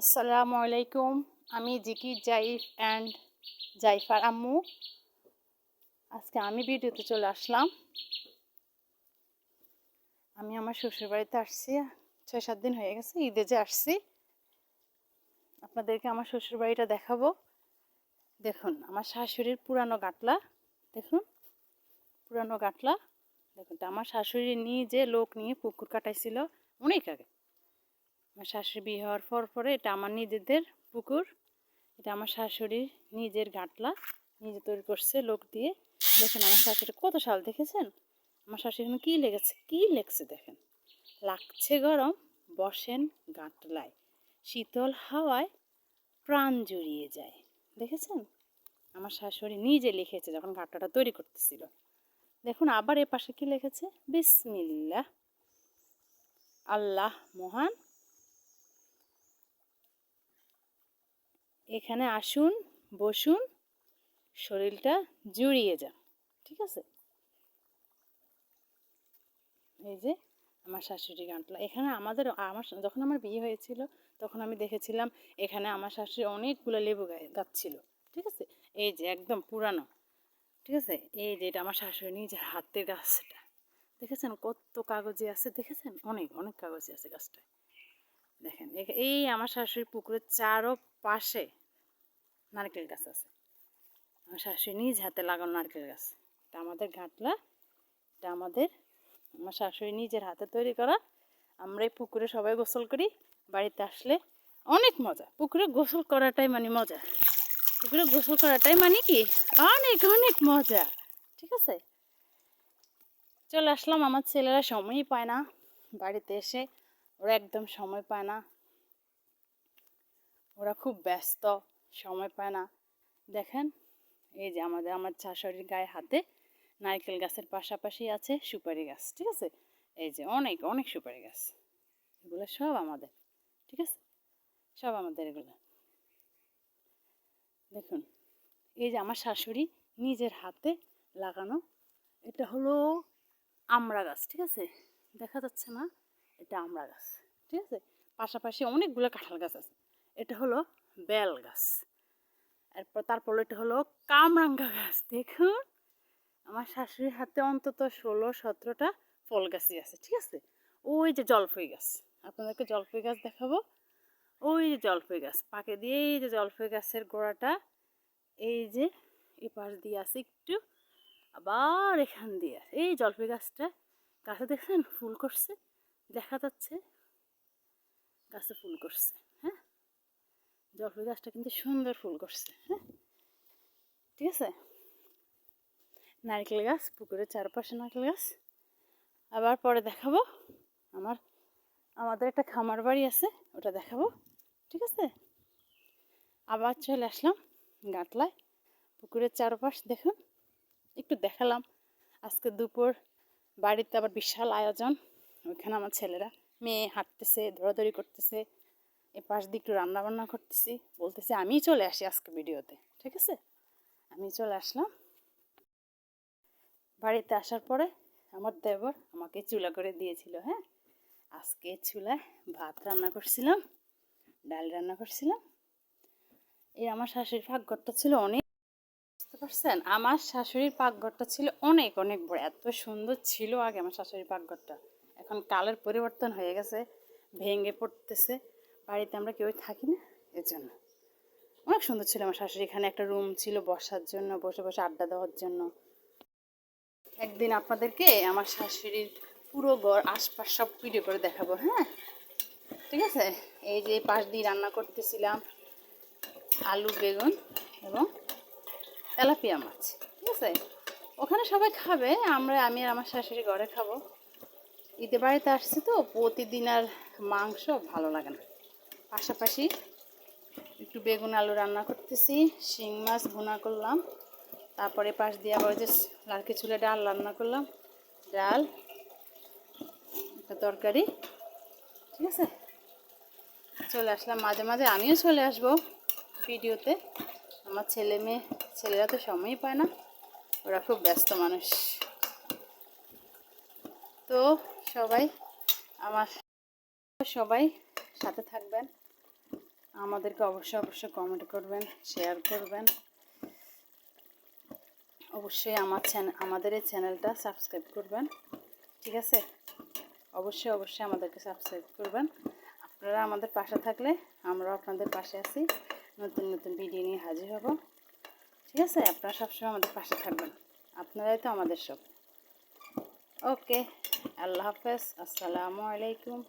আসসালামু আলাইকুম। আমি জিকি জাইফ অ্যান্ড জাইফার আম্মু। আজকে আমি ভিডিওতে চলে আসলাম। আমি আমার শ্বশুর বাড়িতে আসছি। ছয়, সাত দিন হয়ে গেছে, ঈদে যে আসছি। আপনাদেরকে আমার শ্বশুর বাড়িটা দেখাবো। দেখুন, আমার শাশুড়ির পুরানো গাটলা। দেখুন, পুরানো গাটলা। দেখুন আমার শাশুড়ি নিজে লোক নিয়ে পুকুর কাটাইছিল অনেক আগে। আমার শাশুড়ি বিয়ে হওয়ার পর পরে এটা আমার নিজেদের পুকুর। এটা আমার শাশুড়ির নিজের গাঁটলা নিজে তৈরি করছে লোক দিয়ে। দেখেন আমার শাশুড়ি কত সাল, দেখেছেন? আমার শাশুড়ি এখানে কী লেগেছে কী লেগেছে দেখেন? লাগছে গরম, বসেন গাঁটলায় শীতল হাওয়ায় প্রাণ জুড়িয়ে যায়, দেখেছেন? আমার শাশুড়ি নিজে লিখেছে যখন গাটলাটা তৈরি করতেছিল। দেখুন আবার এ পাশে কি লিখেছে বিসমিল্লা আল্লাহ মহান। এখানে আসুন, বসুন, শরীরটা জুড়িয়ে যান, ঠিক আছে? এই যে আমার শাশুড়ি গানটা। এখানে আমাদের, আমার যখন আমার বিয়ে হয়েছিল, তখন আমি দেখেছিলাম এখানে আমার শাশুড়ি অনেকগুলো লেবু গাছ ছিল ঠিক আছে? এই যে একদম পুরানো, ঠিক আছে? এই যে এটা আমার শাশুড়ি নিজের হাতের গাছটা, দেখেছেন কত কাগজে আছে? দেখেছেন? অনেক অনেক কাগজে আছে গাছটায়। দেখেন, এই আমার শাশুড়ি পুকুরের চারো পাশে নারকেল গাছ আছে। আমার শাশুড়ি নিজ হাতে লাগানো নারকেল গাছ। এটা আমাদের ঘাটলা, এটা আমাদের, আমার শাশুড়ি নিজের হাতে তৈরি করা। আমরা এই পুকুরে সবাই গোসল করি, বাড়িতে আসলে অনেক মজা। পুকুরে গোসল করাটাই মানে মজা। পুকুরে গোসল করাটাই মানে কি? অনেক অনেক মজা। ঠিক আছে? চলে আসলাম, আমার ছেলেরা সময়ই পায় না। বাড়িতে এসে ওরা একদম সময় পায় না। ওরা খুব ব্যস্ত। সময় পায় না। দেখেন, এই যে আমাদের, আমার শাশুড়ির গায়ে হাতে নারকেল গাছের পাশাপাশি আছে সুপারি গাছ, ঠিক আছে? এই যে অনেক অনেক সুপারি গাছ। এগুলো সব আমাদের, ঠিক আছে? সব আমাদের এগুলো। দেখুন, এই যে আমার শাশুড়ি নিজের হাতে লাগানো, এটা হলো আমড়া গাছ, ঠিক আছে? দেখা যাচ্ছে না, এটা আমড়া গাছ, ঠিক আছে? পাশাপাশি অনেকগুলো কাঁঠাল গাছ আছে। এটা হলো বেল গাছ এরপর তারপর এটা হলো কামরাঙ্গা গাছ, দেখুন। আমার শাশুড়ির হাতে অন্তত ষোলো, সতেরোটা ফল গাছই আছে, ঠিক আছে? ওই যে জলফই গাছ, আপনাদেরকে জলফই গাছ দেখাবো। ওই যে জলফই গাছ, পাকে দিয়ে এই যে জলফই গাছের গোড়াটা, এই যে এই পাশ দিয়ে আছে একটু, আবার এখান দিয়ে এই জলফই গাছটা গাছে দেখছেন? ফুল করছে, দেখা যাচ্ছে। গাছে ফুল করছে। জলপাই গাছটা কিন্তু সুন্দর ফুল করছে হ্যাঁ? ঠিক আছে? নারকেল গাছ, পুকুরের চারপাশে নারকেল গাছ। আবার পরে দেখাবো আমার, আমাদের একটা খামার বাড়ি আছে, ওটা দেখাবো, ঠিক আছে? আবার চলে আসলাম গাটলায় পুকুরের চারপাশ দেখুন, একটু দেখালাম। আজকে দুপুর, বাড়িতে আবার বিশাল আয়োজন, ওইখানে আমার ছেলেরা মেয়ে হাঁটতেছে, দৌড়াদৌড়ি করতেছে এ পাশ দিয়ে একটু রান্না বান্না করতেছি। বলতেছি আমি চলে আসি আজকে ভিডিওতে। ঠিক আছে? আমি চলে আসলাম। বাড়িতে আসার পরে আমার দেবর আমাকে চুলা করে দিয়েছিল হ্যাঁ? আজকে চুলায় ভাত রান্না করছিলাম, ডাল রান্না করছিলাম। এই আমার শাশুড়ির পাকঘরটা ছিল অনেক, বুঝতে পারছেন? আমার শাশুড়ির পাকঘরটা ছিল অনেক অনেক বড়। এত সুন্দর ছিল আগে আমার শাশুড়ির পাকঘরটা। এখন কালের পরিবর্তন হয়ে গেছে, ভেঙে পড়তেছে। বাড়িতে আমরা কেউই থাকি না এর জন্য অনেক সুন্দর ছিল আমার শাশুড়ি। এখানে একটা রুম ছিল বসার জন্য, বসে বসে আড্ডা দেওয়ার জন্য। একদিন আপনাদেরকে আমার শাশুড়ির পুরো ঘর, আশপাশ সব ভিডিও করে দেখাবো হ্যাঁ? ঠিক আছে? এই যে পাশ দিয়ে রান্না করতেছিলাম আলু, বেগুন এবং তেলাপিয়া মাছ, ঠিক আছে? ওখানে সবাই খাবে, আমরা, আমি আর আমার শাশুড়ি ঘরে খাব। ঈদে বাড়িতে আসছি তো, প্রতিদিন আর মাংস ভালো লাগে না। পাশাপাশি একটু বেগুন আলু রান্না করতেছি, শিং মাছ ভুনা করলাম, তারপরে পাশ দিয়ে আবার যে লালকে চুলে ডাল রান্না করলাম, ডাল, একটা তরকারি, ঠিক আছে? চলে আসলাম, মাঝে মাঝে আমিও চলে আসব ভিডিওতে। আমার ছেলে মেয়ে, ছেলেরা তো সময়ই পায় না, ওরা খুব ব্যস্ত মানুষ। তো সবাই আমার সবাই সাথে থাকবেন। আমাদেরকে অবশ্যই অবশ্যই কমেন্ট করবেন শেয়ার করবেন। অবশ্যই আমার চ্যানেল আমাদের এই চ্যানেলটা সাবস্ক্রাইব করবেন, ঠিক আছে? অবশ্যই অবশ্যই আমাদেরকে সাবস্ক্রাইব করবেন। আপনারা আমাদের পাশে থাকলে আমরাও আপনাদের পাশে আছি। নতুন নতুন ভিডিও নিয়ে হাজির হব। ঠিক আছে? আপনারা সবসময় আমাদের পাশে থাকবেন। আপনারাই তো আমাদের সব। ওকে আল্লাহ হাফেজ। আসসালামু আলাইকুম।